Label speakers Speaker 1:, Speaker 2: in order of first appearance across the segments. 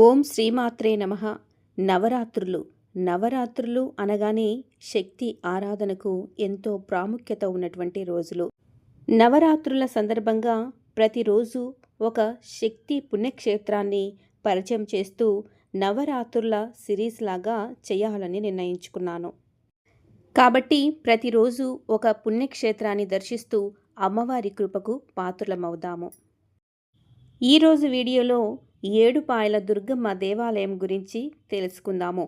Speaker 1: ఓం శ్రీమాత్రే నమ. నవరాత్రులు. నవరాత్రులు అనగానే శక్తి ఆరాధనకు ఎంతో ప్రాముఖ్యత ఉన్నటువంటి రోజులు. నవరాత్రుల సందర్భంగా ప్రతిరోజు ఒక శక్తి పుణ్యక్షేత్రాన్ని పరిచయం చేస్తూ నవరాత్రుల సిరీస్ లాగా చేయాలని నిర్ణయించుకున్నాను. కాబట్టి ప్రతిరోజు ఒక పుణ్యక్షేత్రాన్ని దర్శిస్తూ అమ్మవారి కృపకు పాత్రులమవుదాము. ఈరోజు వీడియోలో ఏడుపాయల దుర్గమ్మ దేవాలయం గురించి తెలుసుకుందాము.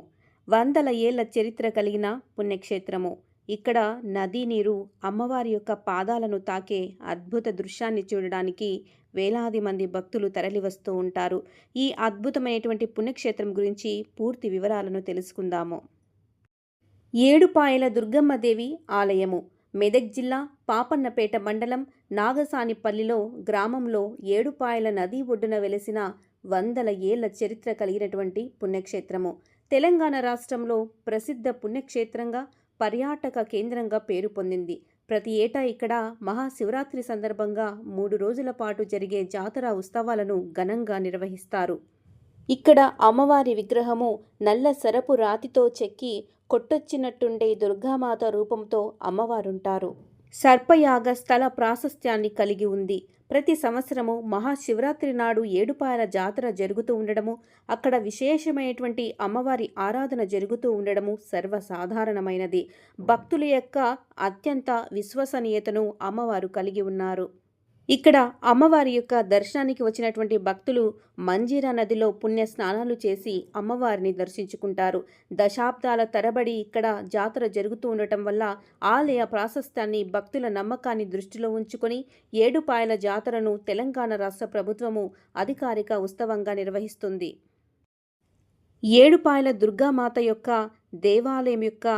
Speaker 1: వందల ఏళ్ళ చరిత్ర కలిగిన పుణ్యక్షేత్రము. ఇక్కడ నదీ నీరు అమ్మవారి యొక్క పాదాలను తాకే అద్భుత దృశ్యాన్ని చూడడానికి వేలాది మంది భక్తులు తరలివస్తూ ఉంటారు. ఈ అద్భుతమైనటువంటి పుణ్యక్షేత్రం గురించి పూర్తి వివరాలను తెలుసుకుందాము. ఏడుపాయల దుర్గమ్మదేవి ఆలయము. మెదక్ జిల్లా పాపన్నపేట మండలం నాగసానిపల్లిలో గ్రామంలో ఏడుపాయల నదీ ఒడ్డున వెలిసిన వందల ఏళ్ళ చరిత్ర కలిగినటువంటి పుణ్యక్షేత్రము. తెలంగాణ రాష్ట్రంలో ప్రసిద్ధ పుణ్యక్షేత్రంగా పర్యాటక కేంద్రంగా పేరు పొందింది. ప్రతి ఏటా ఇక్కడ మహాశివరాత్రి సందర్భంగా మూడు రోజుల పాటు జరిగే జాతర ఉత్సవాలను ఘనంగా నిర్వహిస్తారు. ఇక్కడ అమ్మవారి విగ్రహము నల్ల సరపు రాతితో చెక్కి కొట్టొచ్చినట్టుండే దుర్గామాత రూపంతో అమ్మవారుంటారు. సర్పయాగ స్థల ప్రాశస్త్యాన్ని కలిగి ఉంది. ప్రతి సంవత్సరము మహాశివరాత్రి నాడు ఏడుపాయల జాతర జరుగుతూ ఉండడము అక్కడ విశేషమైనటువంటి అమ్మవారి ఆరాధన జరుగుతూ ఉండడము సర్వసాధారణమైనది. భక్తుల యొక్క అత్యంత విశ్వసనీయతను అమ్మవారు కలిగి ఉన్నారు. ఇక్కడ అమ్మవారి యొక్క దర్శనానికి వచ్చినటువంటి భక్తులు మంజీరా నదిలో పుణ్య స్నానాలు చేసి అమ్మవారిని దర్శించుకుంటారు. దశాబ్దాల తరబడి ఇక్కడ జాతర జరుగుతూ ఉండటం వల్ల ఆలయ ప్రాశస్త్యాన్ని భక్తుల నమ్మకాన్ని దృష్టిలో ఉంచుకొని ఏడుపాయల జాతరను తెలంగాణ రాష్ట్ర ప్రభుత్వము అధికారిక ఉత్సవంగా నిర్వహిస్తుంది. ఏడుపాయల దుర్గామాత యొక్క దేవాలయం యొక్క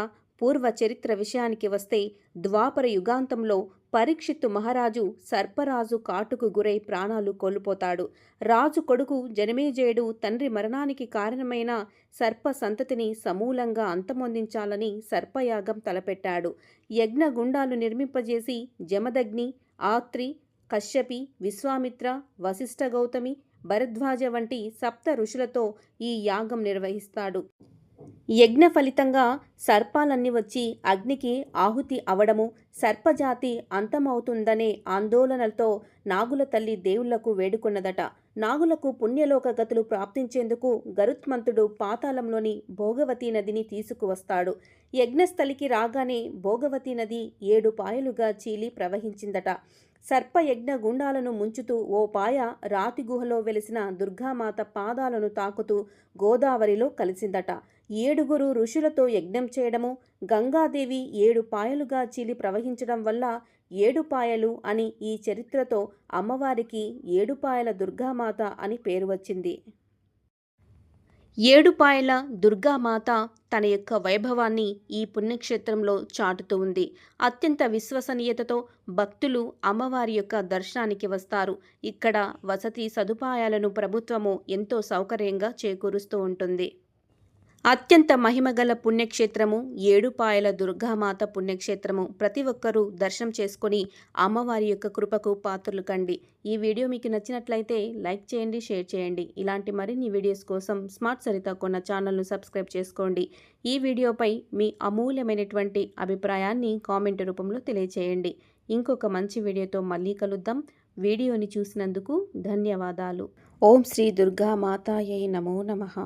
Speaker 1: పూర్వ చరిత్ర విషయానికి వస్తే ద్వాపర యుగాంతంలో పరీక్షిత్తు మహారాజు సర్పరాజు కాటుకు గురై ప్రాణాలు కోల్పోతాడు. రాజు కొడుకు జనమేజయుడు తండ్రి మరణానికి కారణమైన సర్ప సంతతిని సమూలంగా అంతమొందించాలని సర్పయాగం తలపెట్టాడు. యజ్ఞగుండాలు నిర్మింపజేసి జమదగ్ని ఆత్రి కశ్యపి విశ్వామిత్ర వశిష్ఠ గౌతమి భరద్వాజ వంటి సప్త ఋషులతో ఈ యాగం నిర్వహిస్తాడు. యజ్ఞ ఫలితంగా సర్పాలన్నీ వచ్చి అగ్నికి ఆహుతి అవడము సర్పజాతి అంతమవుతుందనే ఆందోళనలతో నాగుల తల్లి దేవుళ్ళకు వేడుకున్నదట. నాగులకు పుణ్యలోక గతులు ప్రాప్తించేందుకు గరుత్మంతుడు పాతాళంలోని భోగవతి నదిని తీసుకువస్తాడు. యజ్ఞస్థలికి రాగానే భోగవతి నది ఏడు పాయలుగా చీలి ప్రవహించిందట. సర్పయజ్ఞ గుండాలను ముంచుతూ ఓ పాయ రాతి గుహలో వెలిసిన దుర్గామాత పాదాలను తాకుతూ గోదావరిలో కలిసిందట. ఏడుగురు ఋషులతో యజ్ఞం చేయడము గంగాదేవి ఏడు పాయలుగా చీలి ప్రవహించడం వల్ల ఏడుపాయలు అని ఈ చరిత్రతో అమ్మవారికి ఏడుపాయల దుర్గామాత అని పేరు వచ్చింది. ఏడుపాయల దుర్గామాత తన యొక్క వైభవాన్ని ఈ పుణ్యక్షేత్రంలో చాటుతూ ఉంది. అత్యంత విశ్వసనీయతతో భక్తులు అమ్మవారి యొక్క దర్శనానికి వస్తారు. ఇక్కడ వసతి సదుపాయాలను ప్రభుత్వము ఎంతో సౌకర్యంగా చేకూరుస్తూ ఉంటుంది. అత్యంత మహిమగల పుణ్యక్షేత్రము ఏడుపాయల దుర్గామాత పుణ్యక్షేత్రము. ప్రతి ఒక్కరూ దర్శనం చేసుకొని అమ్మవారి యొక్క కృపకు పాత్రలు కండి. ఈ వీడియో మీకు నచ్చినట్లయితే లైక్ చేయండి షేర్ చేయండి. ఇలాంటి మరిన్ని వీడియోస్ కోసం స్మార్ట్ సరిత కొన్న ఛానల్ను సబ్స్క్రైబ్ చేసుకోండి. ఈ వీడియోపై మీ అమూల్యమైనటువంటి అభిప్రాయాన్ని కామెంట్ రూపంలో తెలియచేయండి. ఇంకొక మంచి వీడియోతో మళ్ళీ కలుద్దాం. వీడియోని చూసినందుకు ధన్యవాదాలు. ఓం శ్రీ దుర్గా మాతాయై నమో నమః.